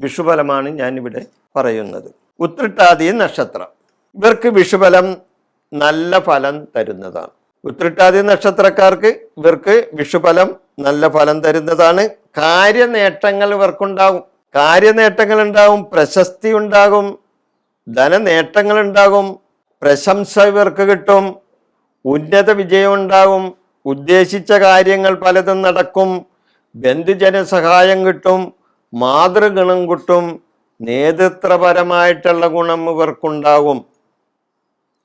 വിഷുഫലമാണ് ഞാനിവിടെ പറയുന്നത്. ഉത്രിട്ടാദി നക്ഷത്രം. ഇവർക്ക് വിഷുഫലം നല്ല ഫലം തരുന്നതാണ്. ഉത്രിട്ടാദി നക്ഷത്രക്കാർക്ക് ഇവർക്ക് വിഷുഫലം നല്ല ഫലം തരുന്നതാണ്. കാര്യനേട്ടങ്ങൾ ഇവർക്കുണ്ടാകും. കാര്യനേട്ടങ്ങൾ ഉണ്ടാകും പ്രശസ്തി ഉണ്ടാകും ധനനേട്ടങ്ങൾ ഉണ്ടാകും പ്രശംസ ഇവർക്ക് കിട്ടും ഉന്നത വിജയം ഉണ്ടാകും ഉദ്ദേശിച്ച കാര്യങ്ങൾ പലതും നടക്കും ബന്ധുജന സഹായം കിട്ടും മാതൃഗുണം കിട്ടും നേതൃത്വപരമായിട്ടുള്ള ഗുണം ഇവർക്കുണ്ടാകും.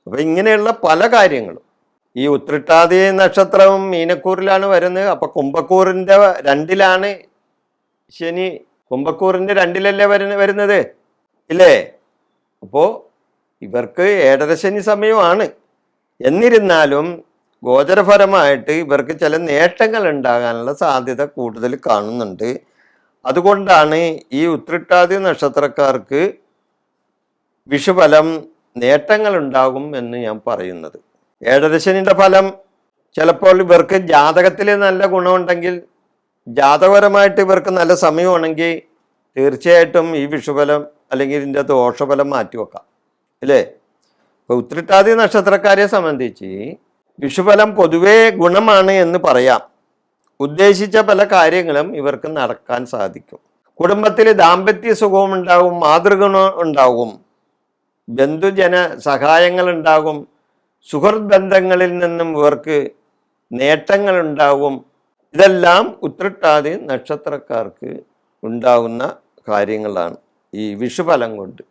അപ്പൊ ഇങ്ങനെയുള്ള പല കാര്യങ്ങളും. ഈ ഉത്രിട്ടാതി നക്ഷത്രവും മീനക്കൂറിലാണ് വരുന്നത്. അപ്പൊ കുംഭക്കൂറിന്റെ രണ്ടിലാണ് ശനി. കുംഭക്കൂറിന്റെ രണ്ടിലല്ലേ വരുന്ന വരുന്നത്? ഇല്ലേ? അപ്പോൾ ഇവർക്ക് ഏഴരശനി സമയമാണ്. എന്നിരുന്നാലും ഗോചരഫലമായിട്ട് ഇവർക്ക് ചില നേട്ടങ്ങൾ ഉണ്ടാകാനുള്ള സാധ്യത കൂടുതൽ കാണുന്നുണ്ട്. അതുകൊണ്ടാണ് ഈ ഉത്രിട്ടാദി നക്ഷത്രക്കാർക്ക് വിഷുഫലം നേട്ടങ്ങൾ ഉണ്ടാകും എന്ന് ഞാൻ പറയുന്നത്. ഏഴരശനിയുടെ ഫലം ചിലപ്പോൾ ഇവർക്ക് ജാതകത്തിൽ നല്ല ഗുണമുണ്ടെങ്കിൽ ജാതകപരമായിട്ട് ഇവർക്ക് നല്ല സമയമാണെങ്കിൽ തീർച്ചയായിട്ടും ഈ വിഷുഫലം അല്ലെങ്കിൽ ഇതിന്റെ ദോഷഫലം മാറ്റിവെക്കാം. അല്ലേ? ഇപ്പോൾ ഉത്രിട്ടാദി നക്ഷത്രക്കാരെ സംബന്ധിച്ച് വിഷുഫലം പൊതുവേ ഗുണമാണ് എന്ന് പറയാം. ഉദ്ദേശിച്ച പല കാര്യങ്ങളും ഇവർക്ക് നടക്കാൻ സാധിക്കും. കുടുംബത്തിൽ ദാമ്പത്യ സുഖവും ഉണ്ടാകും മാതൃഗുണം ഉണ്ടാകും ബന്ധുജന സഹായങ്ങൾ ഉണ്ടാകും സുഹൃത് ബന്ധങ്ങളിൽ നിന്നും ഇവർക്ക് നേട്ടങ്ങൾ ഉണ്ടാകും ഇതെല്ലാം ഉത്രട്ടാതി നക്ഷത്രക്കാർക്ക് ഉണ്ടാകുന്ന കാര്യങ്ങളാണ് ഈ വിഷുഫലം കൊണ്ട്.